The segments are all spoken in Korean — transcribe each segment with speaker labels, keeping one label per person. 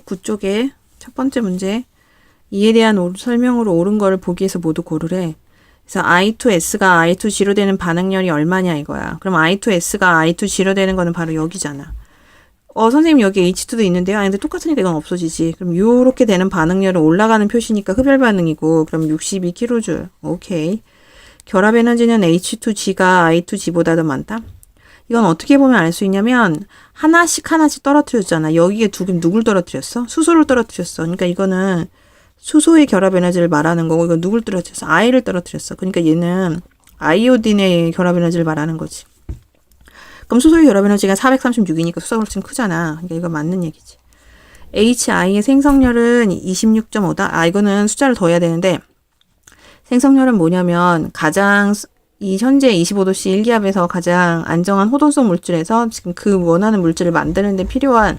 Speaker 1: 29쪽에 첫 번째 문제 이에 대한 오- 설명으로 옳은 거를 보기에서 모두 고르래. 그래서 I2S가 I2G로 되는 반응열이 얼마냐 이거야. 그럼 I2S가 I2G로 되는 거는 바로 여기잖아. 어, 선생님 여기 H2도 있는데요. 아, 근데 똑같으니까 이건 없어지지. 그럼 요렇게 되는 반응열은 올라가는 표시니까 흡열 반응이고, 그럼 62kJ. 오케이. 결합 에너지는 H2G가 I2G보다 더 많다? 이건 어떻게 보면 알 수 있냐면, 하나씩 하나씩 떨어뜨렸잖아. 여기에 두개 누굴 떨어뜨렸어? 수소를 떨어뜨렸어. 그러니까 이거는 수소의 결합 에너지를 말하는 거고, 이건 누굴 떨어뜨렸어? I를 떨어뜨렸어. 그러니까 얘는 아이오딘의 결합 에너지를 말하는 거지. 그럼 수소의 결합 에너지가 436이니까 수소가 훨씬 크잖아. 그러니까 이거 맞는 얘기지. HI의 생성열은 26.5다. 아, 이거는 숫자를 더 해야 되는데, 생성열은 뭐냐면, 가장, 스- 이 현재 25도씨 일기압에서 가장 안정한 호돈성 물질에서 지금 그 원하는 물질을 만드는 데 필요한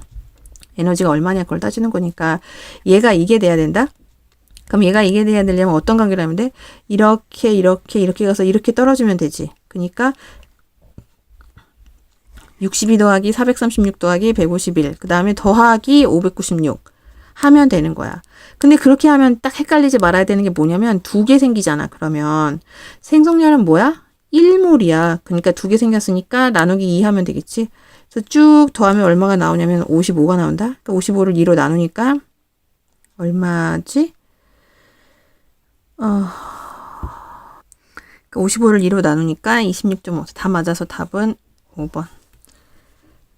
Speaker 1: 에너지가 얼마냐 그걸 따지는 거니까, 얘가 이게 돼야 된다? 그럼 얘가 이게 돼야 되려면 어떤 관계를 하면 돼? 이렇게, 이렇게, 이렇게 가서 이렇게 떨어지면 되지. 그러니까 62 더하기 436 더하기 151. 그 다음에 더하기 596. 하면 되는 거야. 근데 그렇게 하면 딱 헷갈리지 말아야 되는 게 뭐냐면 두 개 생기잖아. 그러면 생성열은 뭐야? 1몰이야. 그러니까 두 개 생겼으니까 나누기 2 하면 되겠지. 그래서 쭉 더하면 얼마가 나오냐면 55가 나온다. 그러니까 55를 2로 나누니까 얼마지? 어, 그러니까 55를 2로 나누니까 26.5. 다 맞아서 답은 5번.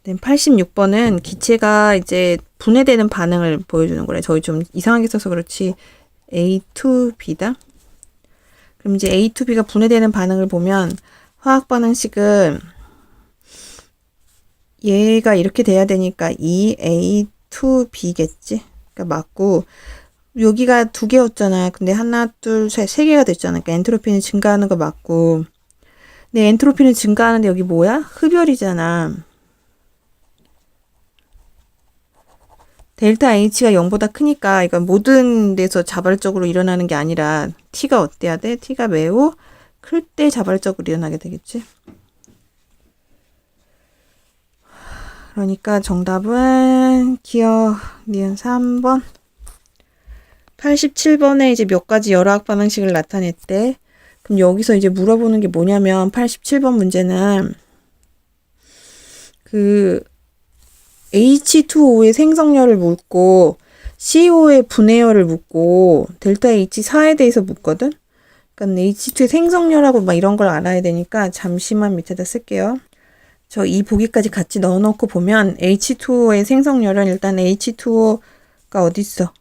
Speaker 1: 네, 86번은 기체가 이제 분해되는 반응을 보여주는 거래. 저희 좀 이상하게 써서 그렇지. A2B다. 그럼 이제 A2B가 분해되는 반응을 보면 화학 반응식은 얘가 이렇게 돼야 되니까 이 A2B겠지. 그러니까 맞고 여기가 두 개였잖아. 근데 하나, 둘, 셋, 세 개가 됐잖아. 그러니까 엔트로피는 증가하는 거 맞고. 근데 엔트로피는 증가하는데 여기 뭐야? 흡열이잖아. 델타 H가 0보다 크니까 이건 모든 데서 자발적으로 일어나는 게 아니라 T가 어때야 돼? T가 매우 클 때 자발적으로 일어나게 되겠지. 그러니까 정답은 기억 니은 3번. 87번에 이제 몇 가지 열화학 반응식을 나타냈대. 그럼 여기서 이제 물어보는 게 뭐냐면 87번 문제는 그 H2O의 생성열을 묻고 CO의 분해열을 묻고 델타 H4에 대해서 묻거든. 그러니까 H2의 생성열하고 막 이런 걸 알아야 되니까 잠시만 밑에다 쓸게요. 저 이 보기까지 같이 넣어놓고 보면 H2O의 생성열은 일단 H2O가 어디 있어?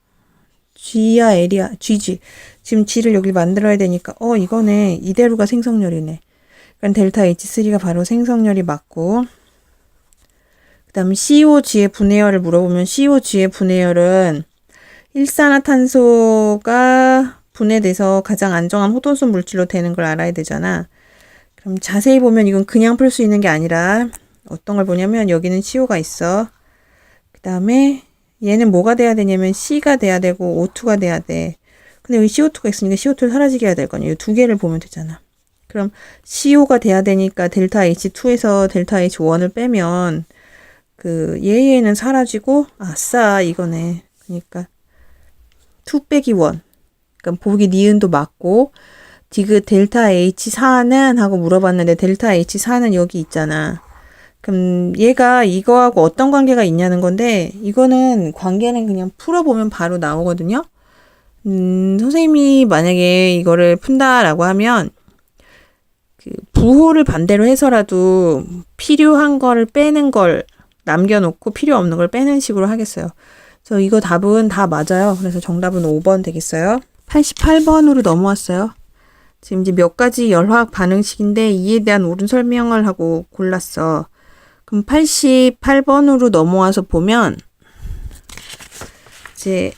Speaker 1: G야 L이야 G지. 지금 G를 여기 만들어야 되니까 어 이거네 이대로가 생성열이네. 그럼 델타 H3가 바로 생성열이 맞고 그 다음에 COG의 분해열을 물어보면 COG의 분해열은 일산화탄소가 분해돼서 가장 안정한 호돈성 물질로 되는 걸 알아야 되잖아. 그럼 자세히 보면 이건 그냥 풀 수 있는 게 아니라 어떤 걸 보냐면 여기는 CO가 있어. 그 다음에 얘는 뭐가 돼야 되냐면 C가 돼야 되고 O2가 돼야 돼. 근데 여기 CO2가 있으니까 CO2를 사라지게 해야 될 거 아니에요. 이두 개를 보면 되잖아. 그럼 CO가 돼야 되니까 델타 H2에서 델타 H1을 빼면 그 얘얘는 사라지고 아싸 이거네. 그러니까 2 빼기 1. 그러니까 보기 니은도 맞고 디귿 델타 H4는 하고 물어봤는데 델타 H4는 여기 있잖아. 그럼 얘가 이거하고 어떤 관계가 있냐는 건데 이거는 관계는 그냥 풀어보면 바로 나오거든요. 음, 선생님이 만약에 이거를 푼다라고 하면 그 부호를 반대로 해서라도 필요한 거를 빼는 걸 남겨놓고 필요 없는 걸 빼는 식으로 하겠어요. 그래서 이거 답은 다 맞아요. 그래서 정답은 5번 되겠어요. 88번으로 넘어왔어요. 지금 이제 몇 가지 열화학 반응식인데 이에 대한 옳은 설명을 하고 골랐어. 그럼 88번으로 넘어와서 보면 이제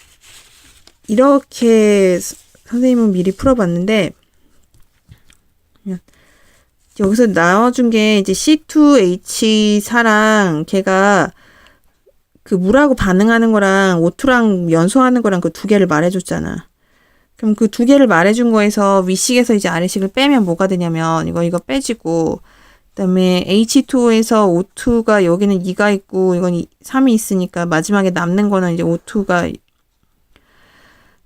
Speaker 1: 이렇게 선생님은 미리 풀어봤는데 여기서 나와준 게 이제 C2H4랑 걔가 그 물하고 반응하는 거랑 O2랑 연소하는 거랑 그 두 개를 말해줬잖아. 그럼 그 두 개를 말해준 거에서 위식에서 이제 아래식을 빼면 뭐가 되냐면 이거 이거 빼지고 그다음에 H2O에서 O2가 여기는 2가 있고 이건 3이 있으니까 마지막에 남는 거는 이제 O2가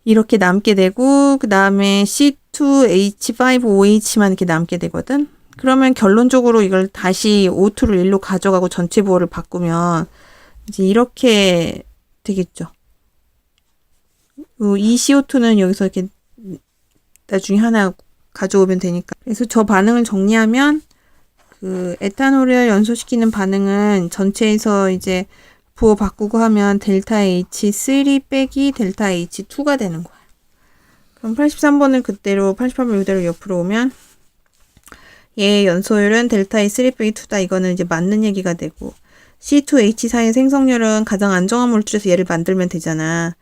Speaker 1: 이렇게 남게 되고 그다음에 C2H5OH만 이렇게 남게 되거든. 그러면 결론적으로 이걸 다시 O2를 1로 가져가고 전체 부호를 바꾸면 이제 이렇게 되겠죠. 어, 이 CO2는 여기서 이렇게 나중에 하나 가져오면 되니까. 그래서 저 반응을 정리하면 그 에탄올을 연소시키는 반응은 전체에서 이제 부호 바꾸고 하면 델타 H3 빼기 델타 H2가 되는 거야. 그럼 83번을 그대로 88번 이대로 옆으로 오면 얘의 연소율은 델타 H3 빼기 2다. 이거는 이제 맞는 얘기가 되고 C2H4의 생성률은 가장 안정한 물질에서 얘를 만들면 되잖아.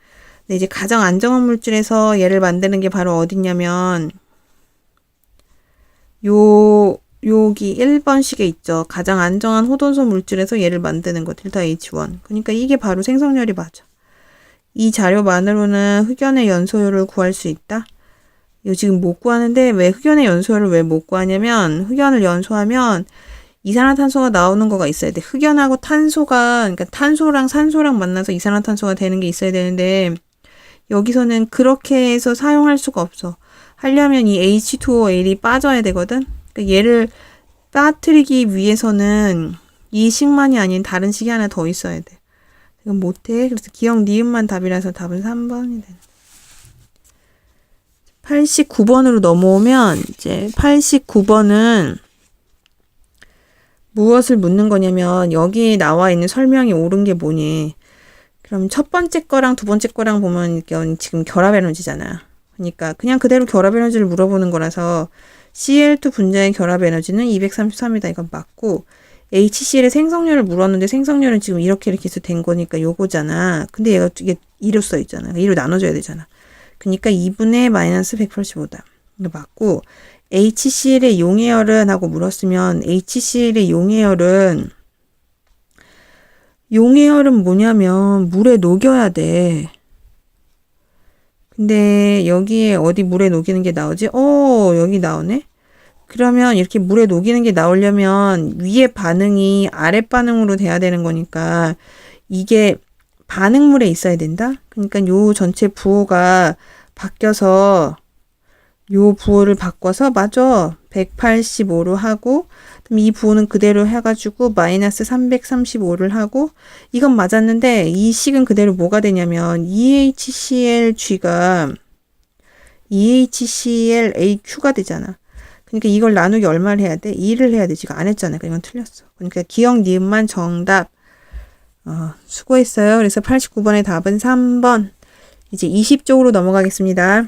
Speaker 1: 근데 이제 가장 안정한 물질에서 얘를 만드는 게 바로 어딨냐면 요 여기 1번식에 있죠. 가장 안정한 호돈소 물질에서 얘를 만드는 거 델타 H1. 그러니까 이게 바로 생성률이 맞아. 이 자료만으로는 흑연의 연소율을 구할 수 있다. 이거 지금 못 구하는데 왜 흑연의 연소율을 왜못 구하냐면 흑연을 연소하면 이산화탄소가 나오는 거가 있어야 돼. 흑연하고 탄소가 그러니까 탄소랑 산소랑 만나서 이산화탄소가 되는 게 있어야 되는데 여기서는 그렇게 해서 사용할 수가 없어. 하려면 이 H2OL이 빠져야 되거든. 그러니까 얘를 빠뜨리기 위해서는 이 식만이 아닌 다른 식이 하나 더 있어야 돼. 이건 못해. 그래서 기억 니은만 답이라서 답은 3번이 되는. 89번으로 넘어오면 이제 89번은 무엇을 묻는 거냐면 여기 나와 있는 설명이 옳은 게 뭐니? 그럼 첫 번째 거랑 두 번째 거랑 보면 이건 지금 결합 에너지잖아. 그러니까 그냥 그대로 결합 에너지를 물어보는 거라서 CL2 분자의 결합 에너지는 233이다. 이건 맞고 HCl의 생성률을 물었는데 생성률은 지금 이렇게 이렇게 해서 된 거니까 요거잖아. 근데 얘가 이게 2로 써 있잖아. 2로 나눠줘야 되잖아. 그러니까 2분의 마이너스 185다. 이거 맞고 HCl의 용해열은 하고 물었으면 HCl의 용해열은 용해열은 뭐냐면 물에 녹여야 돼. 근데 여기에 어디 물에 녹이는 게 나오지? 어, 여기 나오네? 그러면 이렇게 물에 녹이는 게 나오려면 위에 반응이 아래 반응으로 돼야 되는 거니까 이게 반응물에 있어야 된다? 그러니까 요 전체 부호가 바뀌어서 요 부호를 바꿔서 맞아. 185로 하고 이 부호는 그대로 해가지고 마이너스 335를 하고 이건 맞았는데 이 식은 그대로 뭐가 되냐면 EHClG가 EHClAQ가 되잖아. 그러니까 이걸 나누기 얼마를 해야 돼? 2를 해야 되지. 이거 안 했잖아. 그러니까 이건 틀렸어. 그러니까 기억 니은만 정답. 어, 수고했어요. 그래서 89번의 답은 3번. 이제 20쪽으로 넘어가겠습니다.